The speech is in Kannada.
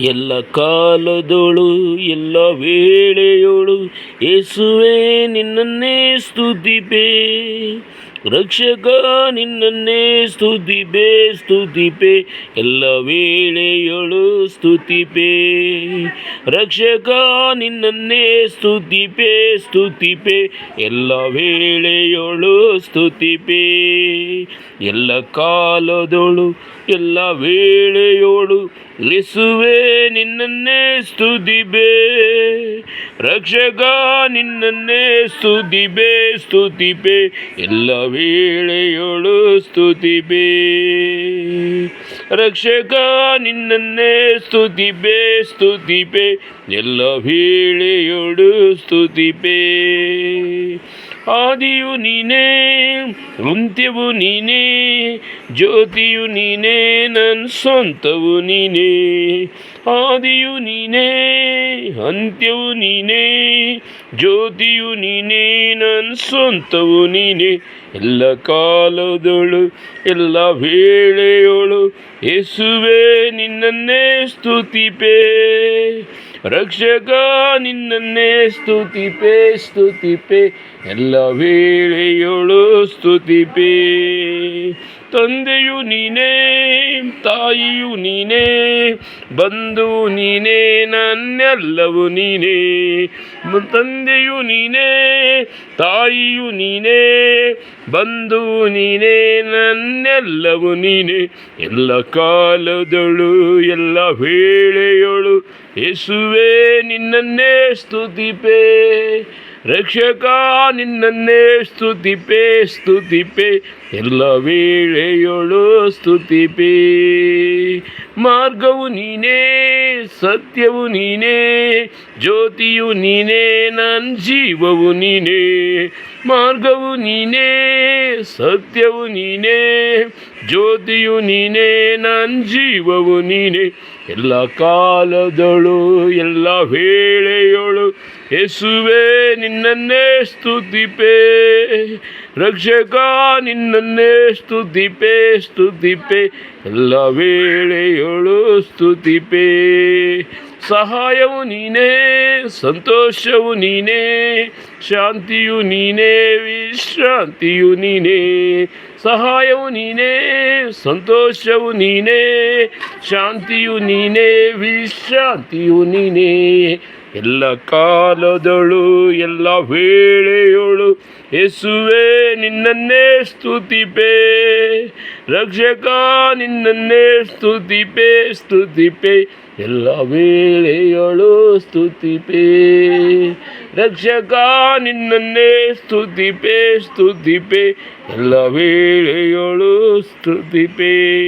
ಎಲ್ಲ ಕಾಲದೊಳು ಎಲ್ಲ ವೇಳೆಯೊಳು ಯೇಸುವೆ ನಿನ್ನನ್ನೇ ಸ್ತುತಿಪೆ. ರಕ್ಷಕ, ನಿನ್ನನ್ನೇ ಸ್ತುತಿ ಪೇ ಎಲ್ಲ ವೇಳೆಯೊಳು ಸ್ತುತಿಪೆ. ರಕ್ಷಕ, ನಿನ್ನನ್ನೇ ಸ್ತುತಿ ಪೇ ಎಲ್ಲ ವೇಳೆಯೊಳು ಸ್ತುತಿಪೆ. ಎಲ್ಲ ಕಾಲದೊಳು ಎಲ್ಲ ವೇಳೆಯೋಳು ಲಿಸುವೆ ನಿನ್ನನ್ನೇ ಸ್ತುತಿಬೆ ರಕ್ಷಕ, ನಿನ್ನನ್ನೇ ಸ್ತುತಿಬೆ ಪೇ ಎಲ್ಲ ವೇಳೆಯೋಳು ಸ್ತುತಿಬೆ. ರಕ್ಷಕ ನಿನ್ನನ್ನೇ ಸ್ತುತಿ ಬೇ ಎಲ್ಲ ಸ್ತುತಿ ಸ್ತುತಿಬೆ. ಆದಿಯು ನೀನೇ ಅಂತ್ಯವು ನೀನೇ, ಜ್ಯೋತಿಯು ನೀನೇ ನನ್ನ ಸ್ವಂತವು ನೀನೇ. ಆದಿಯು ನೀನೇ, ಅಂತ್ಯವು ನೀನೇ, ಜ್ಯೋತಿಯು ನೀನೇ ನನ್ನ ಸ್ವಂತವು ನೀನೇ. ಎಲ್ಲ ಕಾಲದಳು, ಎಲ್ಲ ವೇಳೆಯೊಳು, ಯೇಸುವೆ, ನಿನ್ನನ್ನೇ ಸ್ತುತಿಪೇ. ರಕ್ಷಕ, ನಿನ್ನನ್ನೇ ಸ್ತುತಿಪೆ ಸ್ತುತಿಪೆ ಎಲ್ಲ ವೇಳೆಯೊಳು ಸ್ತುತಿಪೆ ತಂದೆಯು ನೀನೇ, ತಾಯಿಯು ನೀನೇ, ಬಂಧು ನೀನೇ, ನನ್ನೆಲ್ಲವು ನೀನೇ. ತಂದೆಯು ನೀನೇ, ತಾಯಿಯು ನೀನೇ ಬಂಧು ನೀನೇ ನನ್ನೆಲ್ಲವೂ ನೀನೇ. ಎಲ್ಲ ಕಾಲದಳು, ಎಲ್ಲ ವೇಳೆಯೊಳು, ಯೇಸುವೆ, ನಿನ್ನನ್ನೇ ಸ್ತುತಿಪೆ. ರಕ್ಷಕ, ನಿನ್ನನ್ನೇ ಸ್ತುತಿಪೆ ಸ್ತುತಿಪೆ. ಎಲ್ಲ ವೇಳೆಯೊಳು ಸ್ತುತಿಪೆ. ಮಾರ್ಗವು ನೀನೇ. ಸತ್ಯವು ನೀನೇ, ಜ್ಯೋತಿಯು ನೀನೇ ನನ್ನ ಜೀವವು ನೀನೇ, ಮಾರ್ಗವು ನೀನೇ, ಸತ್ಯವು ನೀನೇ, ಜ್ಯೋತಿಯು ನೀನೇ ನನ್ನ ಜೀವವು ನೀನೇ. ಎಲ್ಲ ಕಾಲದಳು, ಎಲ್ಲ ವೇಳೆಯೊಳು ಯೇಸುವೆ, ನಿನ್ನನ್ನೇ ಸ್ತುತಿಪೆ. ರಕ್ಷಕ, ನಿನ್ನನ್ನೇ ಸ್ತುತಿಪೆ ಸ್ತುತಿಪೆ. ಎಲ್ಲ ವೇಳೆಯೊಳು ಸ್ತುತಿಪೆ. ಸಹಾಯವು ನೀನೇ, ಸಂತೋಷವು ನೀನೇ. ಶಾಂತಿಯು ನೀನೇ, ವಿಶ್ರಾಂತಿಯು ನೀನೇ. ಸಹಾಯವು ನೀನೇ, ಸಂತೋಷವು ನೀನೇ, ಶಾಂತಿಯು ನೀನೇ, ವಿಶ್ರಾಂತಿಯು ನೀನೇ. ಎಲ್ಲ ಕಾಲದಳು, ಎಲ್ಲ ವೇಳೆಯೊಳು ಎಸುವೆ ನಿನ್ನನ್ನೇ ಸ್ತುತಿಪೆ. ರಕ್ಷಕ, ನಿನ್ನನ್ನೇ ಸ್ತುತಿಪೆ ಸ್ತುತಿಪೆ. ಎಲ್ಲ ವೇಳೆಯೊಳು ಸ್ತುತಿಪೆ. ರಕ್ಷಕ, ನಿನ್ನನ್ನೇ ಸ್ತುತಿಪೆ ಸ್ತುತಿಪೆ. ಎಲ್ಲ ವೇಳೆಯೊಳು ಸ್ತುತಿಪೆ.